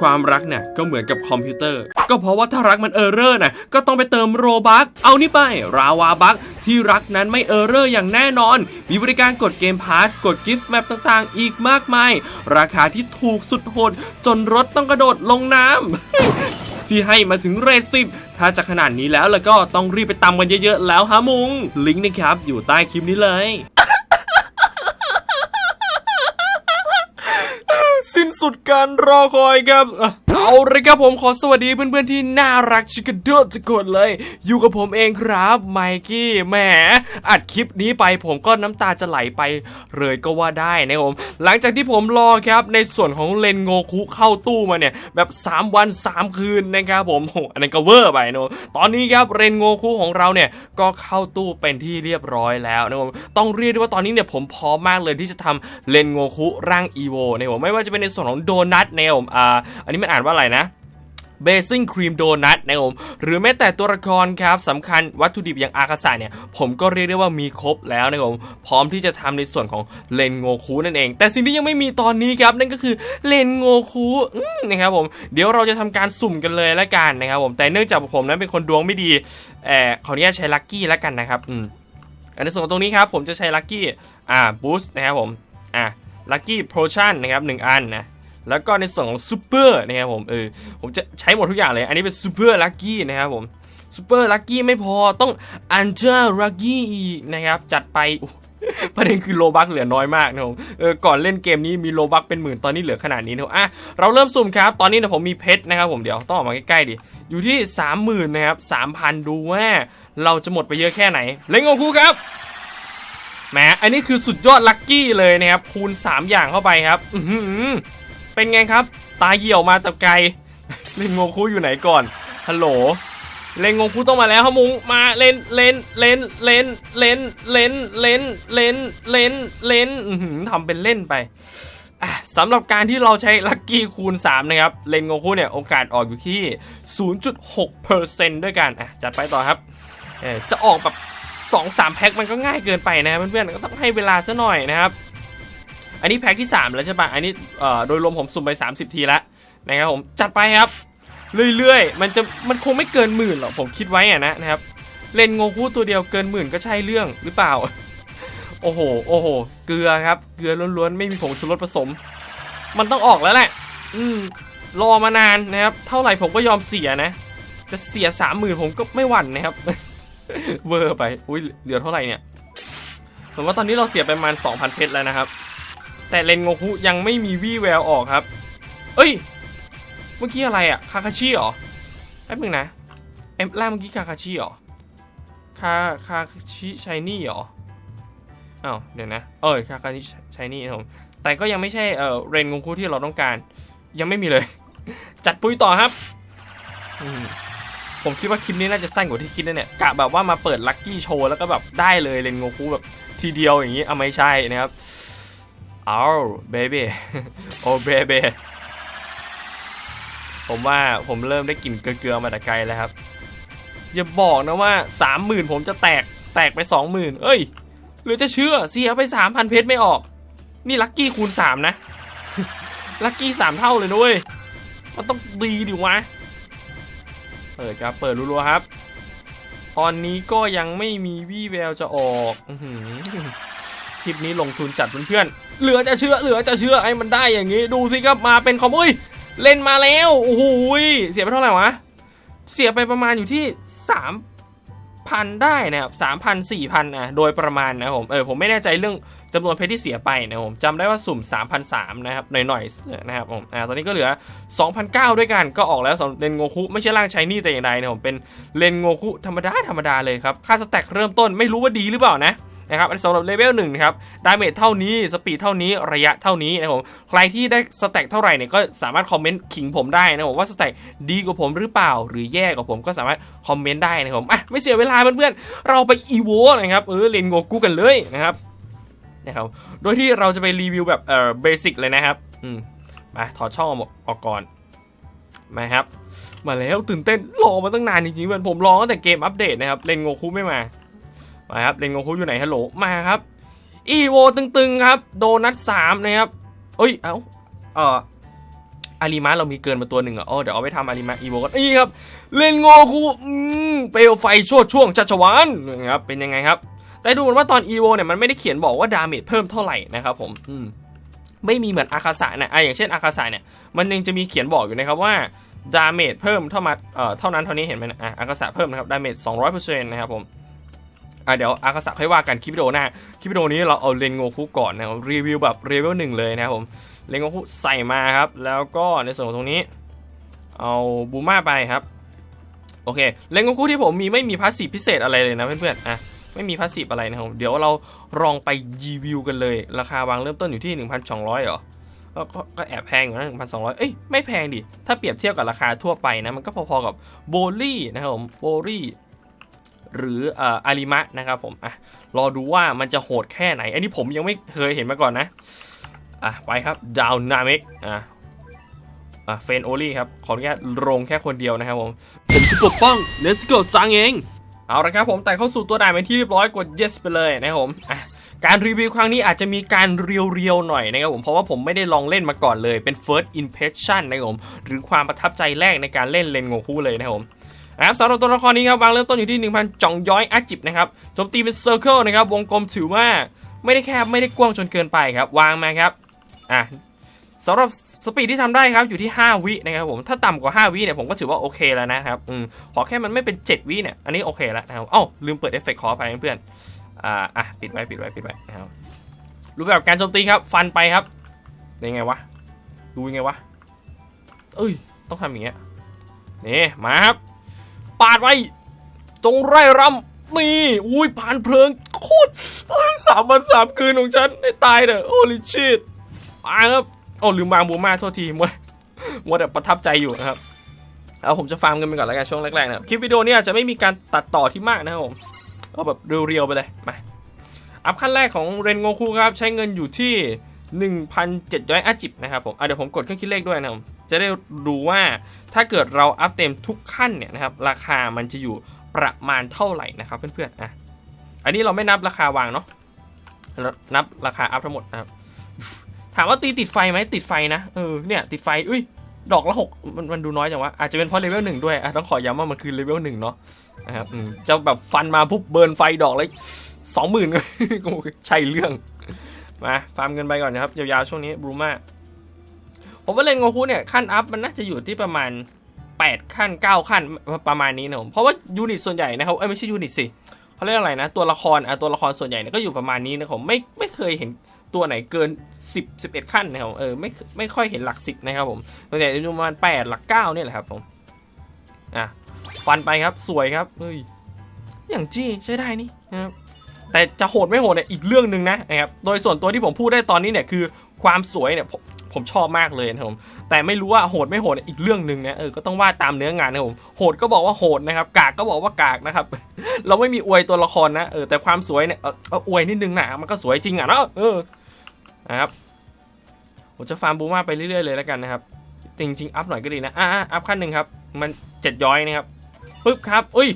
ความรักเนี่ยก็เหมือนกับคอมพิวเตอร์ ก็เพราะว่าถ้ารักมันเออร์เรอร์น่ะก็ต้องไปเติมโรบักเอานี่ไป ราวาบักที่รักนั้นไม่เออร์เรอร์อย่างแน่นอน มีบริการกดเกมพาร์ทกดกิฟต์แมปต่างๆ อีกมากมาย ราคาที่ถูกสุดโหดจนรถต้องกระโดดลงน้ำที่ให้มาถึงเรทสิบถ้าจะขนาดนี้แล้วแล้วก็ต้องรีบไปตำกันเยอะๆแล้วฮะมุง ลิงก์นะครับอยู่ใต้คลิปนี้เลย สุดการรอคอยครับ เอาเลยครับผมขอสวัสดีเพื่อนๆที่น่ารักชิคกระโดดจะกดเลย อยู่กับผมเองครับไมกี้แหมอัดคลิปนี้ไปผมก็น้ำตาจะไหลไปเลยก็ว่าได้นะผมหลังจากที่ผมรอครับในส่วนของเลนโงคุเข้าตู้มาเนี่ย แบบ 3 วัน 3 คืนนะครับผมอันนั้นก็เวอร์ไปเนอะตอนนี้ครับเรนโงคุของเราเนี่ยก็เข้าตู้เป็นที่เรียบร้อยแล้วนะผมต้องเรียกได้ว่าตอนนี้เนี่ยผมพร้อมมากเลยที่จะทำเลนโงคุร่างอีโวนะผมไม่ว่าจะเป็นในส่วนของโดนัทนะผมอ่าอันนี้มันอ่านว่าอะไรนะเบสซิ่งครีมโดนัทนะครับผมหรือแม้แต่ตัวละครครับสำคัญวัตถุดิบอย่างอากาศะเนี่ย ผมก็เรียกได้ว่ามีครบแล้วนะครับผมพร้อมที่จะทำในส่วนของเลนโงคูนั่นเอง แต่สิ่งที่ยังไม่มีตอนนี้ครับ นั่นก็คือเลนโงคูนะครับผมเดี๋ยวเราจะทำการสุ่มกันเลยละกันนะครับผมแต่เนื่องจากผมนั้นเป็นคนดวงไม่ดีเออขออนุญาตใช้ลัคกี้ละกันนะครับอืมอันในส่วนของตรงนี้ครับผมจะใช้ลัคกี้อ่าบูสต์นะครับผมอ่าลัคกี้โพชั่นนะครับหนึ่งอันนะ แล้วก็ในส่วนของซูเปอร์นะครับผมเออผมจะใช้หมดทุกอย่างเลย อันนี้เป็นซูเปอร์ลัคกี้นะครับผมซูเปอร์ลัคกี้ไม่พอต้องอันเจอร์ลัคกี้อีกนะครับ จัดไปประเด็นคือโลบักเหลือน้อยมากนะครับผมเออก่อนเล่นเกมนี้มีโลบักเป็นหมื่นตอนนี้เหลือขนาดนี้นะครับอะเราเริ่มสุ่มครับ ตอนนี้นี่ยผมมีเพชรนะครับผมเดี๋ยวต้องออกมาใกล้ๆดิ อยู่ที่ 30,000นะครับ3,000 ดูว่าเราจะหมดไปเยอะแค่ไหน เล่นงงคูครับแหมอันนี้คือสุดยอดลัคกี้เลยนะครับคูณ 3 อย่างเข้าไปครับ อื เป็นไงครับ ตาเหี่ยวมาแต่ไกล เลนโงคุอยู่ไหนก่อน ฮัลโหล เลนโงคุต้องมาแล้วครับมุงมาเลนเลนเลนเลนเลนเลนเลนเลนเลนเลนทำเป็นเล่นไปสำหรับการที่เราใช้ลัคกี้คูณ 3 นะครับ เลนโงคุเนี่ย โอกาสออกอยู่ที่ 0.6%ด้วยกันอะจัดไปต่อครับ จะออกแบบสองสามแพ็คมันก็ง่ายเกินไปนะเพื่อนๆก็ต้องให้เวลาซะหน่อยนะครับ อันนี้แพ็คที่ 3 แล้วใช่ปะอันนี้โดยรวมผมสุ่มไป 30 ทีแล้วนะครับผมจัดไปครับ เรื่อยๆ มันจะมันคงไม่เกินหมื่นหรอกผมคิดไว้อะนะนะครับเล่นโงคูตัวเดียวเกินหมื่นก็ใช่เรื่องหรือเปล่า โอ้โหโอ้โหเกลือครับเกลือล้วนๆไม่มีผงชูรสผสม มันต้องออกแล้วแหละ อืมรอมานานนะครับ เท่าไหร่ผมก็ยอมเสียนะ จะเสียสามหมื่นผมก็ไม่หวั่นนะครับ เวอร์ไป อุ้ยเหลือเท่าไหร่เนี่ยผมว่าตอนนี้เราเสียไปประมาณ2,000เพชรแล้วนะครับ แต่เลนโงคุยังไม่มีวี่แววออกครับ เอ้ย เมื่อกี้อะไรอะคาคาชิเหรอแป๊บนึงนะเอ็มล่าเมื่อกี้คาคาชิเหรอคาคาชิชายนี่เหรออ้าวเดี๋ยวนะเอ้ยคาคาชิชายนี่ครับผมแต่ก็ยังไม่ใช่เอ่อเรนโงคุที่เราต้องการ ยังไม่มีเลย จัดปุ้ยต่อครับผมคิดว่าคลิปนี้น่าจะสั้นกว่าที่คิดนะเนี่ยกะแบบว่ามาเปิดลัคกี้โชว์แล้วก็แบบได้เลยเลนโงคูแบบทีเดียวอย่างนี้เอาไม่ใช่นะครับ เอาเบบี้โอเบบี้ผมว่าผมเริ่มได้กลิ่นเกลือมาแต่ไกลแล้วครับ อย่าบอกนะว่าสามหมื่นผมจะแตกแตกไปสองหมื่นเอ้ยหรือจะเชื่อเสียไปสามพันเพชรไม่ออก นี่ลัคกี้คูณสามนะลัคกี้สามเท่าเลยนุ้ยมันต้องดีดิวะเปิดครับเปิดรัวๆครับ ตอนนี้ก็ยังไม่มีวี่แววจะออกอ คลิปนี้ลงทุนจัดเพื่อนๆเหลือจะเชื่อเหลือจะเชื่อไอ้มันได้อย่างนี้ดูสิครับมาเป็นคอมอุ้ยเล่นมาแล้วโอ้โหเสียไปเท่าไหร่วะเสียไปประมาณอยู่ที่สามพันได้นะครับสามพันสี่พันอะโดยประมาณนะผมเออผมไม่แน่ใจเรื่องจำนวนเพชรที่เสียไปนะผมจำได้ว่าสุ่ม3,003นะครับหน่อยๆนะครับผมอ่าตอนนี้ก็เหลือ 2,009 ด้วยกันก็ออกแล้วสำหรับเลนโงคุไม่ใช่ร่างชายนี่แต่อย่างใดนะผมเป็นเลนโงคุธรรมดาธรรมดาเลยครับค่าสแต็กเริ่มต้นไม่รู้ว่าดีหรือเปล่านะ นะครับอันสำหรับเลเวลหนึ่งนะครับดาเมจเท่านี้สปีดเท่านี้ระยะเท่านี้นะครับผมใครที่ได้สแต็กเท่าไหร่เนี่ยก็สามารถคอมเมนต์ขิงผมได้นะผมว่าสแต็กดีกว่าผมหรือเปล่า หรือแย่กว่าผมก็สามารถคอมเมนต์ได้นะครับผมอะไม่เสียเวลาเพื่อนๆเราไปอีโวนะครับเออเล่นโงกุกันเลยนะครับนะครับโดยที่เราจะไปรีวิวแบบเออเบสิกเลยนะครับอืมมาถอดช่องออกก่อนมาครับมาแล้วตื่นเต้นรอมาตั้งนานจริงๆเพื่อนผมรอตั้งแต่เกมอัปเดตนะครับเล่นโงคุไม่มา มาครับเลนโงคุอยู่ไหนฮัลโหลมาครับอีโวตึงๆครับ โดนัทสามนะครับเอ้ยเอ้าเอออาริมะเรามีเกินมาตัวหนึ่งอะอ๋อเดี๋ยวเอาไปทำอาริมะอีโวกันนี่ครับเลนโงคูอืมเปลวไฟชดช่วงชัชวานนะครับเป็นยังไงครับ แต่ดูเหมือนว่าตอนอีโวเนี่ยมันไม่ได้เขียนบอกว่าดาเมจเพิ่มเท่าไหร่นะครับผมอืมไม่มีเหมือนอาคาสะนะอะอย่างเช่นอาคาสะเนี่ยมันยังจะมีเขียนบอกอยู่นะครับว่าดาเมจเพิ่มเท่ามาเอ่อเท่านั้นเท่านี้เห็นไหมนะอะอาคาสะเพิ่มนะครับดาเมจ200%นะครับผม อะเดี๋ยวอาคาสะค่อยว่ากันคลิปวิดีโอหน้าคลิปวิดีโอนี้เราเอาเลนโงคุก่อนนะครับรีวิวแบบเลเวลหนึ่งเลยนะครับผมเลนโงคุใส่มาครับ แล้วก็ในส่วนของตรงนี้ เอาบูม่าไปครับโอเคเลนโงคุที่ผมมีไม่มีพาสซีฟพิเศษอะไรเลยนะเพื่อนๆอะไม่มีพาสซีฟอะไรนะครับเดี๋ยวเราลองไปรีวิวกันเลย ราคาวางเริ่มต้นอยู่ที่ 1,200เหรอก็ก็ก็แอบแพงอยู่นะ1,200เอ้ย ไม่แพงดิ ถ้าเปรียบเทียบกับราคาทั่วไปนะ มันก็พอๆกับโบลี่นะครับผม โบลี่ หรือเอ่ออาริมะนะครับผมอะรอดูว่ามันจะโหดแค่ไหน อันนี้ผมยังไม่เคยเห็นมาก่อนนะอะไปครับดาวนามิกอะอะเฟนโอลี่ครับ ขออนุญาตลงแค่คนเดียวนะครับผม ผมจะปกป้องเลสโกจังเอง เอาละครับผมแต่เข้าสู่ตัวด่านเป็นที่เรียบร้อยกด yes ไปเลยนะครับผมอะการรีวิวครั้งนี้อาจจะมีการเรียวๆหน่อยนะครับผมเพราะว่าผมไม่ได้ลองเล่นมาก่อนเลยเป็น first impression นะครับผมหรือความประทับใจแรกในการเล่นเลนโงคูเลยนะครับผม นะครับสำหรับตัวละครนี้ครับวางเริ่มต้นอยู่ที่ 1,000จ่องย้อยอาจิบนะครับโจมตีเป็น circle นะครับวงกลมถือว่าไม่ได้แคบไม่ได้กว้างจนเกินไปครับวางมาครับอะสำหรับสปีดที่ทำได้ครับอยู่ที่ 5 วินะครับผมถ้าต่ำกว่า 5 วิเนี่ยผมก็ถือว่าโอเคแล้วนะครับอืมขอแค่มันไม่เป็น 7 วิเนี่ยอันนี้โอเคแล้วนะครับอ้าลืมเปิดเอฟเฟกต์ขอไปเพื่อนอ่าอะปิดไว้ปิดไว้ปิดไว้นะครับรูปแบบการโจมตีครับฟันไปครับยังไงวะดูยังไงวะเอ้ยต้องทำอย่างเงี้ยนี่มาครับ ปาดไว้จงไร่รำนี่อุ้ยผ่านเพลิงโคตรสามวันสามคืนของฉันได้ตายเด้อโอลิชิตมาครับโอ้ลืมวางบูมาโทษทีมัวมัวแต่ประทับใจอยู่นะครับเอาผมจะฟาร์มกันไปก่อนแล้วกันช่วงแรกๆนะครับคลิปวิดีโอนี้อาจจะไม่มีการตัดต่อที่มากนะครับผมเอาแบบเรียวๆไปเลยมาอัพขั้นแรกของเรนโงคูครับใช้เงินอยู่ที่ 1,700อาจิบนะครับผมเดี๋ยวผมกดเครื่องคิดเลขด้วยนะครับจะได้ดูว่าถ้าเกิดเราอัพเต็มทุกขั้นเนี่ยนะครับราคามันจะอยู่ประมาณเท่าไหร่นะครับเพื่อนๆอะอันนี้เราไม่นับราคาวางเนาะเรานับราคาอัพทั้งหมดนะครับถามว่าตีติดไฟไหมติดไฟนะเออเนี่ยติดไฟอุ้ยดอกละหกมันมันดูน้อยจังวะอาจจะเป็นเพราะเลเวลหนึ่งด้วยอะต้องขอย้ำว่ามันคือเลเวลหนึ่งเนาะนะครับจะแบบฟันมาปุ๊บเบิร์นไฟดอกเลยสองหมื่นก็ใช่เรื่อง มาฟาร์มเงินไปก่อนนะครับ ยาวๆช่วงนี้บรูมาผมว่าเลนโงคุเนี่ยขั้นอัพมันน่าจะอยู่ที่ประมาณ 8 ขั้น 9 ขั้นประมาณนี้นะผมเพราะว่ายูนิตส่วนใหญ่นะครับเอ้ยไม่ใช่ยูนิตสิเขาเรียกอะไรนะ ตัวละครอะตัวละครส่วนใหญ่เนี่ยก็อยู่ประมาณนี้นะผมไม่ไม่เคยเห็นตัวไหนเกิน 10 11 ขั้นนะครับเออไม่ไม่ค่อยเห็นหลักสิบนะครับผมส่วนใหญ่จะอยู่ประมาณแปดหลักเก้าเนี่ยแหละครับผมอะฟันไปครับสวยครับเฮ้ยอย่างจี้ใช้ได้นี่นะครับ แต่จะโหดไม่โหดเนี่ยอีกเรื่องหนึ่งนะนะครับ โดยส่วนตัวที่ผมพูดได้ตอนนี้เนี่ยคือความสวยเนี่ยผมชอบมากเลยนะผมแต่ไม่รู้ว่าโหดไม่โหดเนี่ยอีกเรื่องหนึ่งนะเออก็ต้องว่าตามเนื้องานนะผมโหดก็บอกว่าโหดนะครับกากก็บอกว่ากากนะครับ เราไม่มีอวยตัวละครนะเออแต่ความสวยเนี่ยเอออาอวยนิดนึงนะมันก็สวยจริงอะเนาะเออนะครับผมจะฟาร์มบูมาไปเรื่อยๆเลยแล้วกันนะครับ จริงๆอัพหน่อยก็ดีนะอ่าอัพขั้นหนึ่งครับ มันเจ็ดย้อยนะครับปึ๊บครับอุ้ย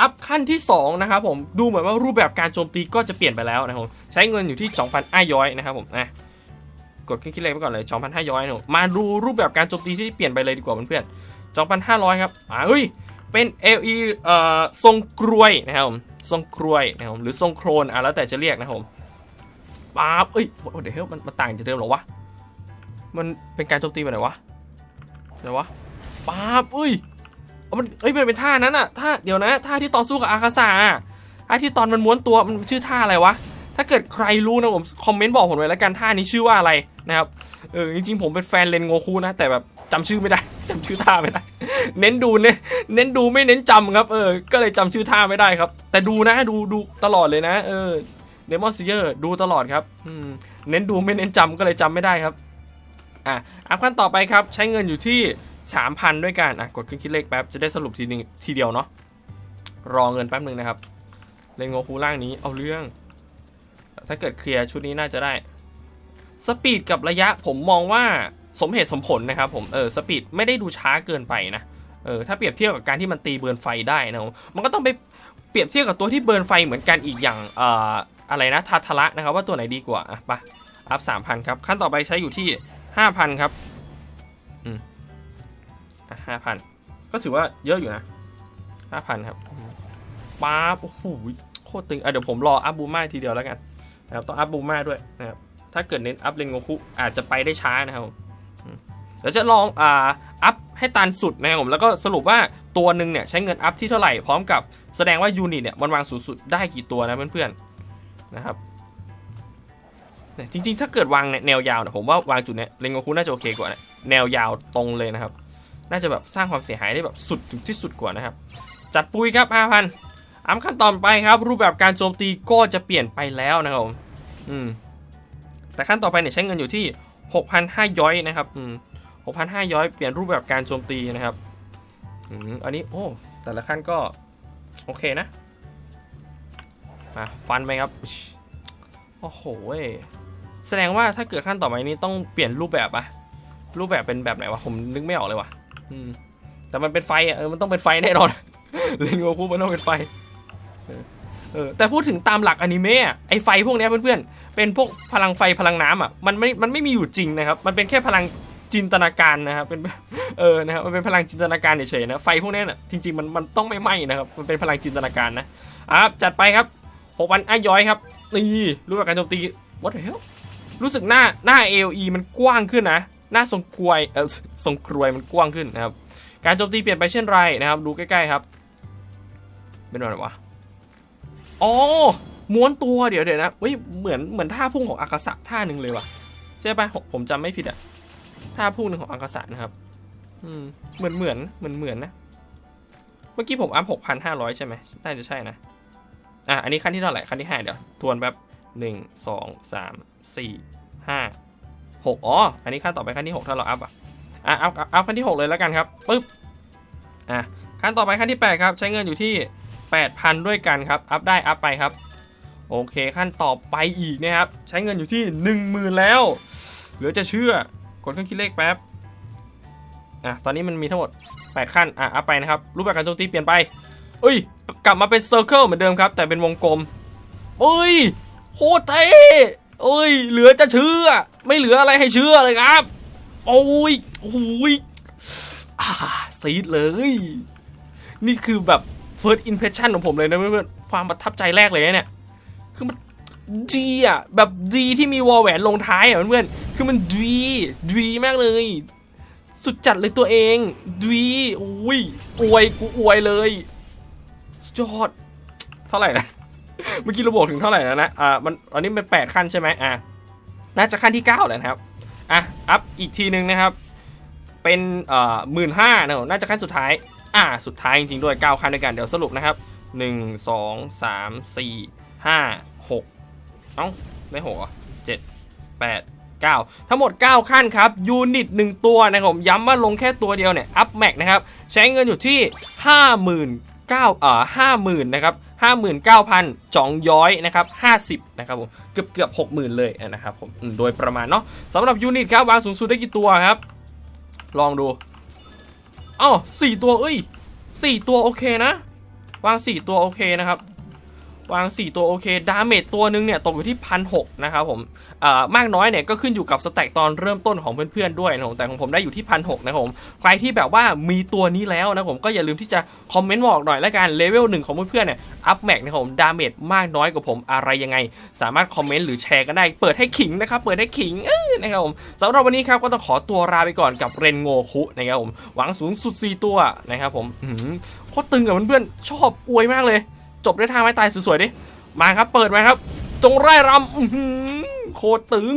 อัพขั้นที่2นะครับผมดูเหมือนว่ารูปแบบการโจมตีก็จะเปลี่ยนไปแล้วนะครับผมใช้เงินอยู่ที่2,000อ้าย้อยนะครับผมนะกดคลิกคิดเลขไปก่อนเลย 2,500ย้อยนะมาดูรูปแบบการโจมตีที่เปลี่ยนไปเลยดีกว่าเพื่อนๆ2,500 ครับอ่าเฮ้ยเป็น LE เอ่อทรงกรวยนะครับผมทรงกรวยนะครับผมหรือทรงโครนอะแล้วแต่จะเรียกนะครับผมป๊าบเอ้ยเดี๋ยวมันมันต่างจากเดิมหรอวะมันเป็นการโจมตีแบบไหนวะไหนวะป๊าบเอ้ย มันเอ้ยมันเป็นท่านั้นอะท่าเดี๋ยวนะท่าที่ต่อสู้กับอาคาซาอะท่าที่ตอนมันม้วนตัวมันชื่อท่าอะไรวะถ้าเกิดใครรู้นะผมคอมเมนต์บอกผมไว้แล้วกันท่านี้ชื่อว่าอะไรนะครับเออจริงๆผมเป็นแฟนเลนโงคูนะ แต่แบบจำชื่อไม่ได้จำชื่อท่าไม่ได้ เน้นดูเน้นเน้นดูไม่เน้นจำครับเออก็เลยจำชื่อท่าไม่ได้ครับ แต่ดูนะดูดูตลอดเลยนะ เออเดมอนซีเยอร์ดูตลอดครับอืมเน้นดูไม่เน้นจำก็เลยจำไม่ได้ครับอะอัพขั้นต่อไปครับใช้เงินอยู่ที่ 3,000 ด้วยกันอะกดเครื่องคิดเลขแป๊บจะได้สรุปทีนึงทีเดียวเนาะรอเงินแป๊บหนึ่งนะครับเลนโงคูล่างนี้เอาเรื่อง ถ้าเกิดเคลียร์ชุดนี้น่าจะได้สปีดกับระยะผมมองว่าสมเหตุสมผลนะครับผมเออสปีดไม่ได้ดูช้าเกินไปนะเออถ้าเปรียบเทียบกับการที่มันตีเบิร์นไฟได้นะผมมันก็ต้องไปเปรียบเทียบกับตัวที่เบิร์นไฟเหมือนกันอีกอย่างเอ่ออะไรนะทาทาระนะครับว่าตัวไหนดีกว่าอะปะอัพสามพันครับขั้นต่อไปใช้อยู่ที่ห้าพันครับ ห้าพันก็ถือว่าเยอะอยู่นะห้าพันครับป๊าโอ้โหโคตรตึงอะเดี๋ยวผมรออัพบูมาทีเดียวแล้วกันนะครับต้องอัพบูมาด้วยนะครับถ้าเกิดเน้นอัพเลนโงคุอาจจะไปได้ช้านะครับเดี๋ยวจะลองอ่าอัพให้ตันสุดนะครับผมแล้วก็สรุปว่าตัวหนึ่งเนี่ยใช้เงินอัพที่เท่าไหร่พร้อมกับแสดงว่ายูนิตเนี่ยมันวางสูงสุดได้กี่ตัวนะเพื่อนๆนะครับจริงๆ ถ้าเกิดวางเนี่ยแนวยาวเนี่ยผมว่าวางจุดเนี้ยเลนโงคุน่าจะโอเคกว่านะแนวยาวตรงเลยนะครับ น่าจะแบบสร้างความเสียหายได้แบบสุดถึงที่สุดกว่านะครับ จัดปุยครับ5,000อัมขั้นตอนไปครับ รูปแบบการโจมตีก็จะเปลี่ยนไปแล้วนะครับผมอืมแต่ขั้นต่อไปเนี่ยใช้เงินอยู่ที่ 6,500ย้อยนะครับอืม6,500ย้อยเปลี่ยนรูปแบบการโจมตีนะครับอืมอันนี้โอ้แต่ละขั้นก็โอเคนะมาฟันไปครับโอ้โหเแสดงว่าถ้าเกิดขั้นต่อไปนี้ต้องเปลี่ยนรูปแบบอะรูปแบบเป็นแบบไหนวะผมนึกไม่ออกเลยว่ะ แต่มันเป็นไฟอะเออมันต้องเป็นไฟแน่นอนเลนโงคุมันต้องเป็นไฟเออแต่พูดถึงตามหลักอนิเมะไอไฟพวกนี้เพื่อนๆเป็นพวกพลังไฟพลังน้ำอะมันไม่มันไม่มีอยู่จริงนะครับ มันเป็นแค่พลังจินตนาการนะครับเป็นเออนะครับมันเป็นพลังจินตนาการเฉยๆนะไฟพวกนี้ยน่ะจริงๆมันมันต้องไม่ไหม้นะครับมันเป็นพลังจินตนาการนะอะจัดไปครับหกวันอ้ายย้อยครับนี่รูปแบบการโจมตี what the hell รู้สึกหน้าหน้า AOE มันกว้างขึ้นนะ หน้าทรงกรวยเออทรงกรวยมันกว้างขึ้นนะครับ การโจมตีเปลี่ยนไปเช่นไรนะครับ ดูใกล้ๆครับ เป็นอะไรวะอ๋อม้วนตัวเดี๋ยวเดี๋ยวนะเฮ้ยเหมือนเหมือนท่าพุ่งของอากาศะท่าหนึ่งเลยว่ะใช่ปะผมผมจำไม่ผิดอะท่าพุ่งหนึ่งของอากาศะนะครับ อืมเหมือนเหมือนเหมือนเหมือนนะ เมื่อกี้ผมอัพหกพันห้าร้อยใช่ไหมน่าจะใช่นะอะอันนี้ขั้นที่เท่าไหร่ขั้นที่ห้าเดี๋ยวทวนแบบหนึ่งสองสามสี่ห้า หกอ๋อ อันนี้ขั้นต่อไปขั้นที่หกถ้าเราอัพอะ อะอัพอัพอัพขั้นที่หกเลยแล้วกันครับปึ๊บ อะขั้นต่อไปขั้นที่แปดครับ ใช้เงินอยู่ที่แปดพันด้วยกันครับ อัพได้อัพไปครับ โอเคขั้นต่อไปอีกนะครับ ใช้เงินอยู่ที่หนึ่งหมื่นแล้ว เหลือจะเชื่อ กดเครื่องคิดเลขแป๊บ อะ ตอนนี้มันมีทั้งหมด 8 ขั้น อะ อัพไปนะครับ รูปแบบการโจมตีเปลี่ยนไปเอ้ย กลับมาเป็นเซอร์เคิลเหมือนเดิมครับ แต่เป็นวงกลมเอ้ย โคตรเท่ เอ้ย เหลือจะเชื่อ ไม่เหลืออะไรให้เชื่อเลยครับ โอ้ยโอ้ยอ่าซีดเลย นี่คือแบบ first impression ของผมเลยนะเพื่อนๆความประทับใจแรกเลยเนี่ย คือมันดีอะ แบบดีที่มีวอลแหวนลงท้ายอะเพื่อนๆคือมันดีดีมากเลย สุดจัดเลยตัวเองดีอุ้ยอวยกูอวยเลยยอด เท่าไหร่นะ เมื่อกี้เราบอกถึงเท่าไหร่แล้วนะอ่ามันอันนี้เป็นแปดขั้นใช่ไหมอ่าน่าจะขั้นที่เก้าแล้วนะครับอะอัพอีกทีหนึ่งนะครับ เป็นเอ่อหมื่นห้านะน่าจะขั้นสุดท้าย อ่าสุดท้ายจริงๆด้วยเก้าขั้นด้วยกันเดี๋ยวสรุปนะครับหนึ่งสองสามสี่ห้าหกเอ้าไม่หกเหรอเจ็ดแปดเก้าทั้งหมด 9 ขั้นครับยูนิต 1 ตัวนะครับผมย้ำว่าลงแค่ตัวเดียวเนี่ยอัพแม็กนะครับใช้เงินอยู่ที่ 59,000เอ่อ50,000นะครับ 59,000จองย้อยนะครับ50นะครับผมเกือบเกือบ60,000เลยนะครับผมโดยประมาณเนาะสำหรับยูนิตครับวางสูงสุดได้กี่ตัวครับ ลองดูอ้าวสี่ตัวเอ้ยสี่ตัวโอเคนะ วางสี่ตัวโอเคนะครับ วาง 4 ตัวโอเค ดาเมจตัวหนึงเนี่ยตกอยู่ที่พันหนะครับผมอ่อมากน้อยเนี่ยก็ขึ้นอยู่กับสแต็กตอนเริ่มต้นของเพื่อนๆด้วยนะครับผมแต่ของผมได้อยู่ที่พันหนะครับผมใครที่แบบว่ามีตัวนี้แล้วนะผมก็อย่าลืมที่จะคอมเมนต์บอกหน่อยละกันเลเวลหนึ่งของเพื่อนๆเนี่ยอัพแม็กนะครับผมดาเมจมากน้อยกว่าผมอะไรยังไง สามารถคอมเมนต์หรือแชร์กันได้เปิดให้ขิงนะครับเปิดให้ขิงนะครับผมสำหรับวันนี้ครับก็ต้องขอตัวลาไปก่อนกับเรนโงคุนะครับผมหวังสูงสุด4ตัวนะครับผมหือโคตรตึงกับเพื่อนๆชอบอวยมากเลย จบด้วยท่าไม้ตายสวยๆดิมาครับเปิดมาครับจงไร่รำโคตรตึง